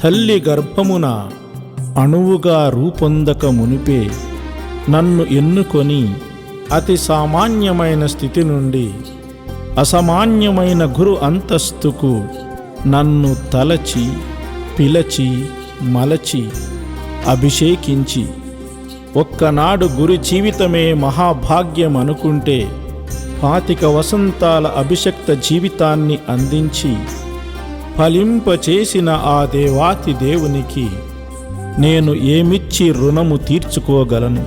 తల్లి గర్భమున అణువుగా రూపొందక మునిపే నన్ను ఎన్నుకొని అతి సామాన్యమైన స్థితి నుండి అసామాన్యమైన గురు అంతస్తుకు నన్ను తలచి పిలచి మలచి అభిషేకించి ఒక్కనాడు గురి జీవితమే మహాభాగ్యం అనుకుంటే పాతిక వసంతాల అభిషక్త జీవితాన్ని అందించి ఫలింపచేసిన ఆ దేవాతి దేవునికి నేను ఏమిచ్చి రుణము తీర్చుకోగలను?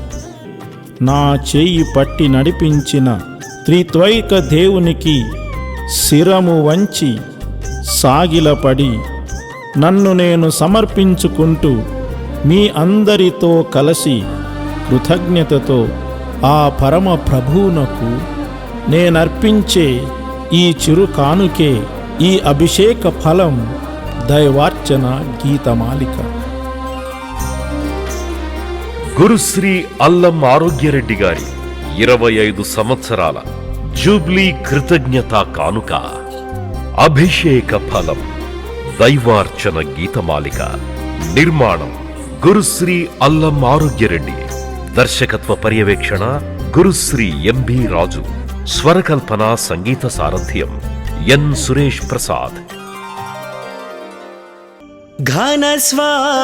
నా చేయి పట్టి నడిపించిన త్రిత్వైక దేవునికి శిరము వంచి సాగిలపడి నన్ను నేను సమర్పించుకుంటూ మీ అందరితో కలిసి కృతజ్ఞతతో ఆ పరమ ప్రభువునకు నేనర్పించే ఈ చిరు కానుకే ఈ అభిషేక ఫలం దైవార్చన గీతమాలిక. గురుశ్రీ అల్లం ఆరోగ్యరెడ్డి గారి ఇరవై ఐదు సంవత్సరాల జూబ్లీ కృతజ్ఞత కానుక. అభిషేక ఫలం దైవార్చన గీతమాలిక. నిర్మాణం గురుశ్రీ అల్లం ఆరోగ్యరెడ్డి. దర్శకత్వ పర్యవేక్షణ గురుశ్రీ ఎంబి రాజు. స్వరకల్పన సంగీత సారథ్యం. ఎన్. సురేష్ ప్రసాద్. ఘన స్వాగతం.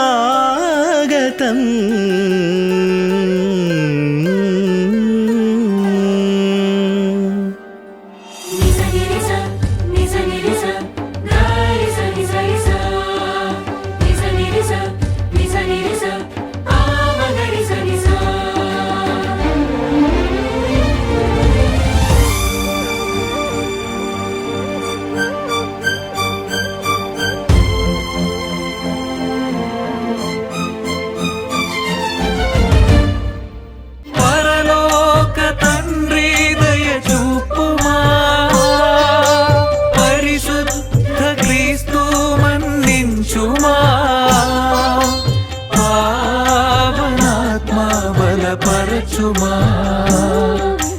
బలపరచుమా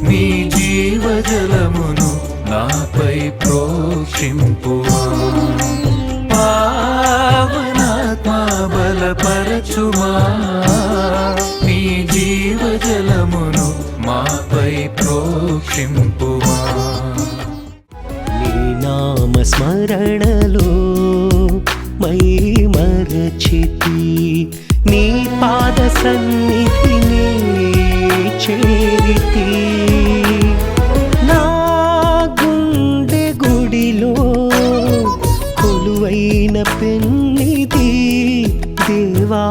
నీ జీవజలమును నాపై ప్రోక్షింపుమా? పావనాత్మా బలపరచుమా? నీ జీవజలమును మాపై ప్రోక్షింపుమా? నీ నామ స్మరణలో మై మరచితి నీ పాద సన్నిధిని చేరితి. నా గుండె గుడిలో కొలువైన పెన్నిది దేవా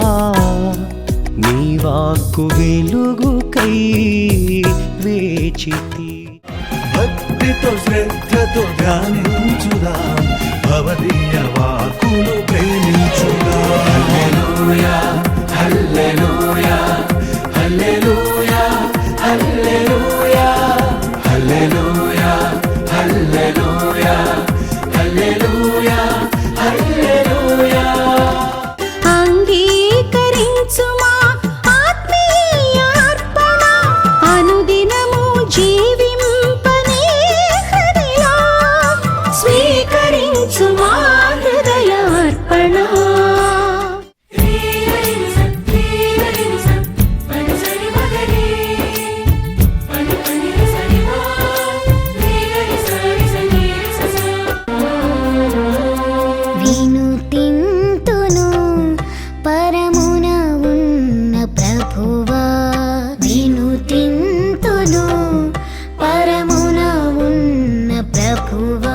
నీ వాక్కు వెలుగుకై వేచితి. భక్తితో శ్రద్ధతో ధ్యానించుదా. భవదీయవా అర్పించుమా హృదయ అర్పణ Cuba.